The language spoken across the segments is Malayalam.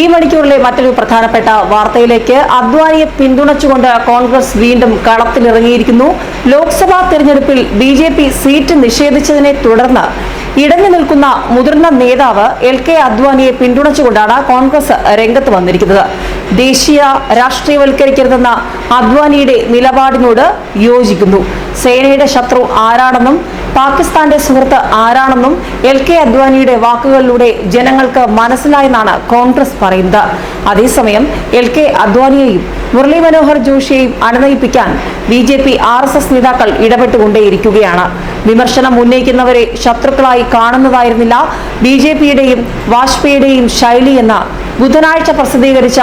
ഈ മണിക്കൂറിലെ മറ്റൊരു പ്രധാനപ്പെട്ട വാർത്തയിലേക്ക് അദ്വാനിയെ പിന്തുണച്ചുകൊണ്ട് കോൺഗ്രസ് വീണ്ടും കളത്തിലിറങ്ങിയിരിക്കുന്നു. ലോക്സഭാ തെരഞ്ഞെടുപ്പിൽ ബി ജെ പി സീറ്റ് നിഷേധിച്ചതിനെ തുടർന്ന് ഇടഞ്ഞു നിൽക്കുന്ന മുതിർന്ന നേതാവ് എൽ കെ അദ്വാനിയെ പിന്തുണച്ചുകൊണ്ടാണ് കോൺഗ്രസ് രംഗത്ത് വന്നിരിക്കുന്നത്. ദേശീയ രാഷ്ട്രീയവൽക്കരിക്കരുതെന്ന അദ്വാനിയുടെ നിലപാടിനോട് യോജിക്കുന്നു. സേനയുടെ ശത്രു ആരാണെന്നും പാകിസ്ഥാന്റെ സുഹൃത്ത് ആരാണെന്നും എൽ കെ അദ്വാനിയുടെ വാക്കുകളിലൂടെ ജനങ്ങൾക്ക് മനസ്സിലായെന്നാണ് കോൺഗ്രസ് പറയുന്നത്. അതേസമയം എൽ കെ അദ്വാനിയെയും മുരളി മനോഹർ ജോഷിയെയും അണുനയിപ്പിക്കാൻ B J P R S S നേതാക്കൾ ഇടപെട്ടുകൊണ്ടേയിരിക്കുകയാണ്. വിമർശനം ഉന്നയിക്കുന്നവരെ ശത്രുക്കളായി കാണുന്നതായിരുന്നില്ല ബി ജെ പിയുടെയും വാജ്പേയിയുടെയും ശൈലി എന്ന ബുധനാഴ്ച പ്രസിദ്ധീകരിച്ച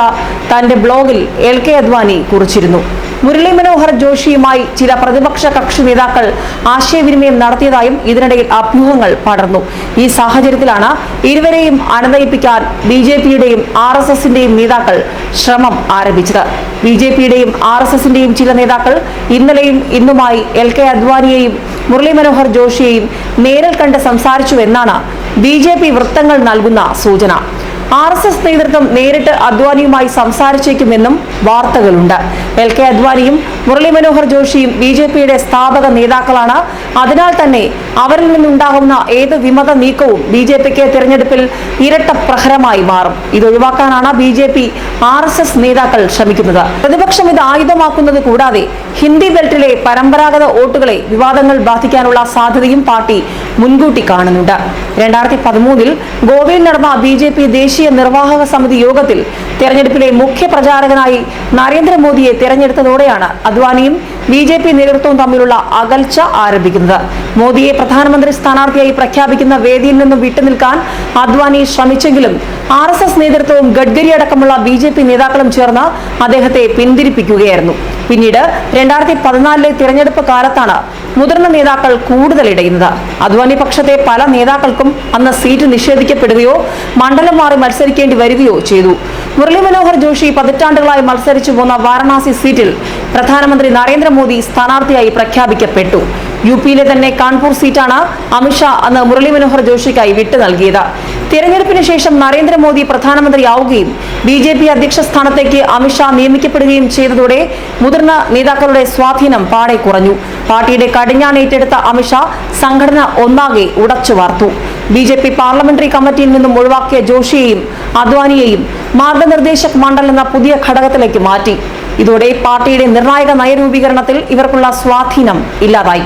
തന്റെ ബ്ലോഗിൽ എൽ കെ അദ്വാനി കുറിച്ചിരുന്നു. മുരളി മനോഹർ ജോഷിയുമായി ചില പ്രതിപക്ഷ കക്ഷി നേതാക്കൾ ആശയവിനിമയം നടത്തിയതായും ഇതിനിടയിൽ അഭ്യൂഹങ്ങൾ പടർന്നു. ഈ സാഹചര്യത്തിലാണ് ഇരുവരെയും അണനയിപ്പിക്കാൻ ബി ജെ പിയുടെയും ആർ എസ് എസിന്റെയും നേതാക്കൾ ശ്രമം ആരംഭിച്ചത്. ബി ജെ പിയുടെയും ആർ എസ് എസിന്റെയും ചില നേതാക്കൾ ഇന്നലെയും ഇന്നുമായി എൽ കെ അദ്വാനിയെയും മുരളി മനോഹർ ജോഷിയെയും നേരിൽ കണ്ട് സംസാരിച്ചുവെന്നാണ് ബി ജെ പി വൃത്തങ്ങൾ നൽകുന്ന സൂചന. ആർ എസ് എസ് നേതൃത്വം നേരിട്ട് അദ്വാനിയുമായി സംസാരിച്ചേക്കുമെന്നും വാർത്തകളുണ്ട്. എൽ കെ അദ്വാനിയും മുരളി മനോഹർ ജോഷിയും ബി ജെ പിയുടെ സ്ഥാപക നേതാക്കളാണ്. അതിനാൽ തന്നെ അവരിൽ നിന്നുണ്ടാകുന്ന ഏത് വിമത നീക്കവും ബി ജെ പിക്ക് തിരഞ്ഞെടുപ്പിൽ ഇരട്ട പ്രഹരമായി മാറും. ഇതൊഴിവാക്കാനാണ് B J P R S S നേതാക്കൾ ശ്രമിക്കുന്നത്. പ്രതിപക്ഷം ഇത് ആയുധമാക്കുന്നത് കൂടാതെ ഹിന്ദി ബെൽറ്റിലെ പരമ്പരാഗത വോട്ടുകളെ വിവാദങ്ങൾ ബാധിക്കാനുള്ള സാധ്യതയും പാർട്ടി മുൻകൂട്ടി കാണുന്നുണ്ട്. രണ്ടായിരത്തി പതിമൂന്നിൽ ഗോവയിൽ നടന്ന ബി ജെ പി ദേശീയ നിർവാഹക സമിതി യോഗത്തിൽ തെരഞ്ഞെടുപ്പിലെ മുഖ്യ പ്രചാരകനായി നരേന്ദ്രമോദിയെ തെരഞ്ഞെടുത്തതോടെയാണ് അദ്വാനിയും ബി ജെ പി നേതൃത്വവും തമ്മിലുള്ള അകൽച്ച ആരംഭിക്കുന്നത്. മോദിയെ പ്രധാനമന്ത്രി സ്ഥാനാർത്ഥിയായി പ്രഖ്യാപിക്കുന്ന വേദിയിൽ നിന്നും വിട്ടുനിൽക്കാൻ അദ്വാനി ശ്രമിച്ചെങ്കിലും ആർ എസ് എസ് നേതൃത്വവും ഗഡ്കരി അടക്കമുള്ള ബി ജെ പി നേതാക്കളും ചേർന്ന് അദ്ദേഹത്തെ പിന്തിരിപ്പിക്കുകയായിരുന്നു. പിന്നീട് രണ്ടായിരത്തി പതിനാലിലെ തിരഞ്ഞെടുപ്പ് കാലത്താണ് മുതിർന്ന നേതാക്കൾ കൂടുതൽ ഇടയുന്നത്. അദ്വാനി പക്ഷത്തെ പല നേതാക്കൾക്കും അന്ന് സീറ്റ് നിഷേധിക്കപ്പെടുകയോ മണ്ഡലം മാറി മത്സരിക്കേണ്ടി വരികയോ ചെയ്തു. മുരളി മനോഹർ ജോഷി പതിറ്റാണ്ടുകളായി മത്സരിച്ചു പോന്ന വാരണാസി സീറ്റിൽ പ്രധാനമന്ത്രി നരേന്ദ്രമോദി സ്ഥാനാർത്ഥിയായി പ്രഖ്യാപിക്കപ്പെട്ടു. യു പിയിലെ തന്നെ കാൺപൂർ സീറ്റാണ് അമിത്ഷാ അന്ന് മുരളി മനോഹർ ജോഷിക്കായി വിട്ടു നൽകിയത്. തിരഞ്ഞെടുപ്പിന് ശേഷം നരേന്ദ്രമോദി പ്രധാനമന്ത്രിയാവുകയും ബി ജെ പി അധ്യക്ഷ സ്ഥാനത്തേക്ക് അമിത്ഷാ നിയമിക്കപ്പെടുകയും ചെയ്തതോടെ മുതിർന്ന നേതാക്കളുടെ സ്വാധീനം പാടെ കുറഞ്ഞു. പാർട്ടിയുടെ കടിഞ്ഞാണേറ്റെടുത്ത അമിത്ഷാ സംഘടന ഒന്നാകെ ഉടച്ചു വാർത്തു. ബി ജെ പി പാർലമെന്ററി കമ്മിറ്റിയിൽ നിന്നും ഒഴിവാക്കിയ ജോഷിയെയും അദ്വാനിയെയും മാർഗനിർദ്ദേശക് മണ്ഡൽ എന്ന പുതിയ ഘടകത്തിലേക്ക് മാറ്റി. ഇതോടെ പാർട്ടിയുടെ നിർണായക നയരൂപീകരണത്തിൽ ഇവർക്കുള്ള സ്വാധീനം ഇല്ലാതായി.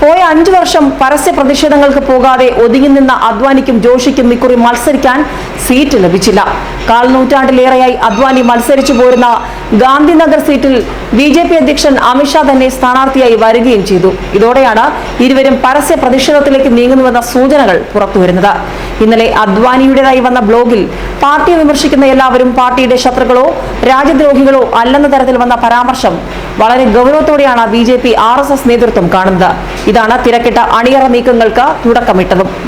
പോയ അഞ്ചു വർഷം പരസ്യ പ്രതിഷേധങ്ങൾക്ക് പോകാതെ ഒതുങ്ങി നിന്ന അദ്വാനിക്കും ജോഷിക്കും ഇക്കുറി മത്സരിക്കാൻ സീറ്റ് ലഭിച്ചില്ല. കാൽ നൂറ്റാണ്ടിലേറെയായി അദ്വാനി മത്സരിച്ചു പോരുന്ന ഗാന്ധിനഗർ സീറ്റിൽ ബി ജെ പി അധ്യക്ഷൻ അമിത്ഷാ തന്നെ സ്ഥാനാർത്ഥിയായി വരികയും ചെയ്തു. ഇതോടെയാണ് ഇരുവരും പരസ്യ പ്രതിഷേധത്തിലേക്ക് നീങ്ങുന്നുവെന്ന സൂചനകൾ പുറത്തുവരുന്നത്. ഇന്നലെ അദ്വാനിയുടേതായി വന്ന ബ്ലോഗിൽ പാർട്ടിയെ വിമർശിക്കുന്ന എല്ലാവരും പാർട്ടിയുടെ ശത്രുക്കളോ രാജ്യദ്രോഹികളോ അല്ലെന്ന തരത്തിൽ വന്ന പരാമർശം വളരെ ഗൗരവത്തോടെയാണ് B J P R S S നേതൃത്വം കാണുന്നത്. ഇതാണ് തിരക്കിട്ട അണിയറ നീക്കങ്ങൾക്ക് തുടക്കമിട്ടതും.